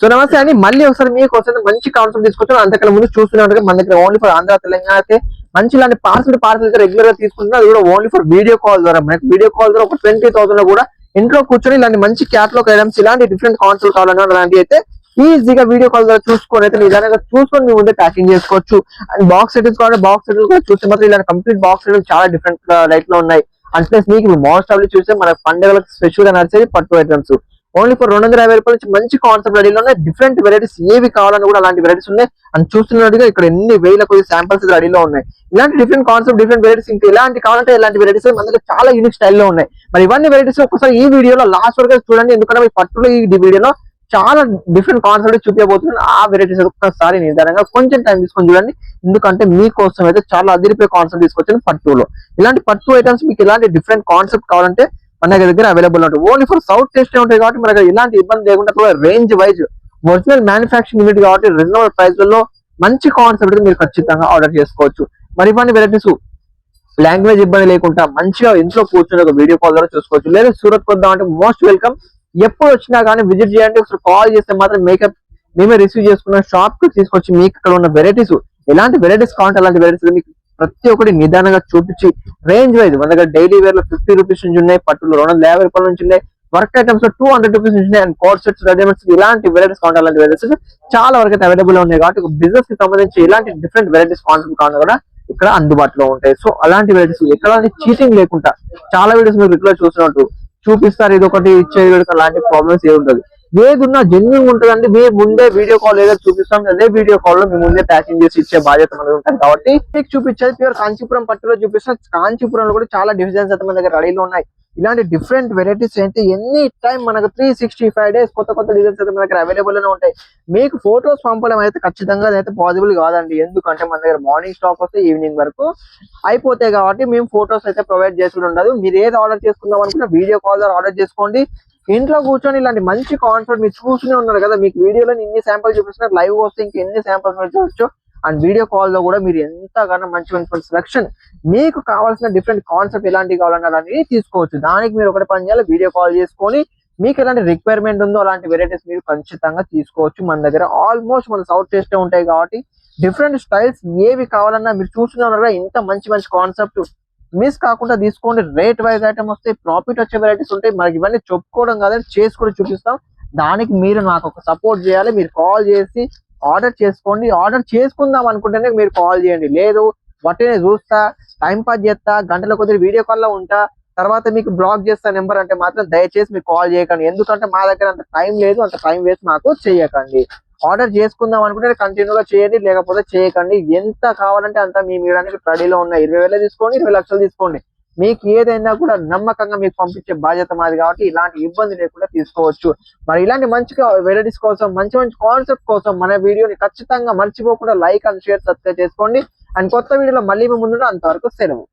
So నమస్తే అండి. మళ్ళీ ఒకసారి మీకోసం మంచి కాన్సెప్ట్ తీసుకొచ్చాను. అంతకన్నా ముందు చూస్తున్నట్టుగా మన దగ్గర ఓన్లీ ఫర్ ఆంధ్ర తెలంగాణ అయితే మంచి ఇలాంటి పార్సల్ పార్సల్ రెగ్యులర్గా తీసుకుంటున్నా. అది కూడా ఓన్లీ ఫర్ వీడియో కాల్ ద్వారా. మనకి వీడియో కాల్ ద్వారా ఒక ట్వంటీ థౌసండ్ కూడా ఇంట్లో కూర్చొని ఇలాంటి మంచి క్యాట్లాగ్ ఐటమ్స్ ఇలాంటి డిఫరెంట్ కాన్సెప్ట్ కావాలన్నా అలాంటివి అయితే ఈజీగా వీడియో కాల్ ద్వారా చూసుకొని అయితే నిదానంగా చూసుకొని మీ ముందే ప్యాకింగ్ చేసుకోవచ్చు. అండ్ బాక్స్ సెటిల్స్ కావాలి బాక్స్ సెటిల్స్ కూడా చూస్తే మాత్రం ఇలాంటి కంప్లీట్ బాక్స్ సెటిల్స్ చాలా డిఫరెంట్ లైట్ uh, లో ఉన్నాయి. అండ్ ప్లస్ మీకు మోస్ట్ ఆఫ్ చూస్తే మన పండుగలకు స్పెషల్గా నడిచేది పట్టు ఐటమ్స్ ఓన్లీ ఫర్ రెండు వందల యాభై రూపాయల నుంచి మంచి కాన్సెప్ట్ రెడీలో ఉన్నాయి డిఫరెంట్ వెరైటీస్ ఏవి కావాలని కూడా అలాంటి వెరైటీస్ ఉన్నాయి. అండ్ చూస్తున్నట్టుగా ఇక్కడ ఎన్ని వేల కొద్ది శాంపిల్స్ రెడీలో ఉన్నాయి. ఇలాంటి డిఫరెంట్ కాన్సెప్ట్ డిఫరెంట్ వెరైటీస్ ఇంకా ఎలాంటి కావాలంటే ఇలాంటి వెరైటీస్ మన దగ్గర చాలా యూనిక్ స్టైల్లో ఉన్నాయి. మరి ఇవన్నీ వెరైటీస్ ఒకసారి ఈ వీడియోలో లాస్ట్ వరకు చూడండి. ఎందుకంటే మీ పట్టులో ఈ వీడియోలో చాలా డిఫరెంట్ కాన్సెప్ట్ చూపించబోతున్నాను. ఆ వెరైటీస్ ఒక్కసారి నిదానంగా కొంచెం టైం తీసుకొని చూడండి. ఎందుకంటే మీకోసం అయితే చాలా అదిరిపోయే కాన్సెప్ట్ తీసుకొచ్చాను పట్టులో ఇలాంటి పట్టు ఐటమ్స్ మీకు ఇలాంటి డిఫరెంట్ కాన్సెప్ట్ కావాలంటే మన దగ్గర అవైలబుల్ ఉంటాయి ఓన్లీ ఫర్ సౌత్ టేస్ట్ ఉంటాయి కాబట్టి మన దగ్గర ఎలాంటి ఇబ్బంది లేకుండా కూడా range wise original manufacturing unit కాబట్టి రీజనబుల్ ప్రైస్లో మంచి కాన్సెప్ట్ మీరు ఖచ్చితంగా ఆర్డర్ చేసుకోవచ్చు. మరి ఇవన్నీ వెరైటీస్ లాంగ్వేజ్ ఇబ్బంది లేకుండా మంచిగా ఇంట్లో కూర్చొని ఒక వీడియో కాల్ ద్వారా చూసుకోవచ్చు. లేదా సూరత్ వద్దాం అంటే మోస్ట్ వెల్కమ్ ఎప్పుడు వచ్చినా కానీ విజిట్ చేయండి. ఒకసారి కాల్ చేస్తే మాత్రం మేకప్ మేమే రిసీవ్ చేసుకున్న షాప్కి తీసుకొచ్చి మీకు ఇక్కడ ఉన్న వెరైటీస్ ఎలాంటి వెరైటీస్ కావాలంటే అలాంటి వెరైటీస్ మీకు ప్రతి ఒక్కటి నిదానంగా చూపించి రేంజ్ వైజ్ మన దగ్గర డైలీ వేర్లో ఫిఫ్టీ రూపీస్ నుంచి ఉన్నాయి పట్టులో రెండు వందల యాభై రూపాయల నుంచి ఉన్నాయి వర్క్ ఐటమ్స్లో టూ హండ్రెడ్ రూపీస్ నుంచి ఉన్నాయి అండ్ కోట్ సెట్స్ రెడీమేడ్స్ ఇలాంటి వెరైటీస్ కావాలి అలాంటి వెరైటీస్ చాలా వరకు అయితే అవైలబుల్ ఉన్నాయి కాబట్టి బిజినెస్కి సంబంధించి ఇలాంటి డిఫరెంట్ వెరైటీస్ కాన్సెప్ట్ కావాలి కూడా ఇక్కడ అందుబాటులో ఉంటాయి. సో అలాంటి వెరైటీస్ ఎక్కడ చీటింగ్ లేకుండా చాలా వీడియోస్ మీరు రెగ్యులర్ చూసినట్టు చూపిస్తారు. ఇది ఒకటి ఇచ్చేది అలాంటి ప్రాబ్లమ్స్ ఏ ఉంటుంది ఏది ఉన్నా జెన్యున్ ఉంటుందండి. మీరు ముందే వీడియో కాల్ ఏదో చూపిస్తాం. అదే వీడియో కాల్లో మీ ముందే ప్యాకింగ్ చేసి ఇచ్చే బాధ్యత మనది ఉంటుంది కాబట్టి మీకు చూపించేది ప్యూర్ కాంచీపురం పట్టులో చూపిస్తాం. కాంచీపురంలో కూడా చాలా డివిజన్స్ అయితే మన దగ్గర రెడీలో ఉన్నాయి. ఇలాంటి డిఫరెంట్ వెరైటీస్ ఏంటి? ఎనీ టైం మనకు త్రీ సిక్స్టీ ఫైవ్ డేస్ కొత్త కొత్త డిజైన్స్ అయితే మన దగ్గర అవైలబుల్ గానే ఉంటాయి. మీకు ఫొటోస్ పంపడం అయితే ఖచ్చితంగా అయితే పాసిబుల్ కాదండి. ఎందుకంటే మన దగ్గర మార్నింగ్ స్టాక్ వస్తే ఈవినింగ్ వరకు అయిపోతాయి కాబట్టి మేము ఫొటోస్ అయితే ప్రొవైడ్ చేసుకుని ఉండదు. మీరు ఏది ఆర్డర్ చేసుకుందాం అనుకున్నా వీడియో కాల్ ద్వారా ఆర్డర్ చేసుకోండి. ఇంట్లో కూర్చొని ఇలాంటి మంచి కాన్సెప్ట్ మీరు చూస్తూనే ఉన్నారు కదా మీకు వీడియోలో ఇన్ని శాంపుల్ చూపిస్తున్నారు లైవ్ వస్తే ఇంకా ఎన్ని శాంపుల్స్ మీరు చూడొచ్చు. అండ్ వీడియో కాల్లో కూడా మీరు ఎంతగానో మంచి మంచి సెలక్షన్ మీకు కావాల్సిన డిఫరెంట్ కాన్సెప్ట్ ఎలాంటివి కావాలన్నా అలాంటివి తీసుకోవచ్చు. దానికి మీరు ఒకటి పని చేయాలి వీడియో కాల్ చేసుకొని మీకు ఎలాంటి రిక్వైర్మెంట్ ఉందో అలాంటి వెరైటీస్ మీరు ఖచ్చితంగా తీసుకోవచ్చు మన దగ్గర. ఆల్మోస్ట్ మన సౌత్ టేస్ట్ ఉంటాయి కాబట్టి డిఫరెంట్ స్టైల్స్ ఏవి కావాలన్నా మీరు చూస్తున్నారు కదా ఇంత మంచి మంచి కాన్సెప్ట్ మిస్ కాకుండా తీసుకోండి. రేట్ వైజ్ ఐటమ్ వస్తే ప్రాఫిట్ వచ్చే వెరైటీస్ ఉంటాయి. మనకి ఇవన్నీ చెప్పుకోవడం కాదని చేసి కూడా చూపిస్తాం. దానికి మీరు నాకు ఒక సపోర్ట్ చేయాలి. మీరు కాల్ చేసి ఆర్డర్ చేసుకోండి. ఆర్డర్ చేసుకుందాం అనుకుంటేనే మీరు కాల్ చేయండి. లేదు వట్టినే చూస్తా టైం పాస్ చేస్తా గంటల కొద్ది వీడియో కాల్లో ఉంటా. తర్వాత మీకు బ్లాక్ చేస్తా నెంబర్ అంటే మాత్రం దయచేసి మీరు కాల్ చేయకండి. ఎందుకంటే మా దగ్గర అంత టైం లేదు అంత టైం వేస్ట్ మాకు చేయకండి. ఆర్డర్ చేసుకుందాం అనుకుంటే కంటిన్యూగా చేయండి లేకపోతే చేయకండి. ఎంత కావాలంటే అంత మీ మీడానికి రెడీలో ఉన్నాయి ఇరవై వేలు తీసుకోండి ఇరవై లక్షలు తీసుకోండి. మీకు ఏదైనా కూడా నమ్మకంగా మీకు పంపించే బాధ్యత మాది కాబట్టి ఇలాంటి ఇబ్బంది లేకుండా తీసుకోవచ్చు. మరి ఇలాంటి మంచిగా వెరైటీస్ కోసం మంచి మంచి కాన్సెప్ట్ కోసం మన వీడియోని ఖచ్చితంగా మర్చిపోకుండా లైక్ అండ్ షేర్ సబ్స్క్రైబ్ చేసుకోండి. అండ్ కొత్త వీడియోలో మళ్ళీ మేము ముందు అంతవరకు సెలవు.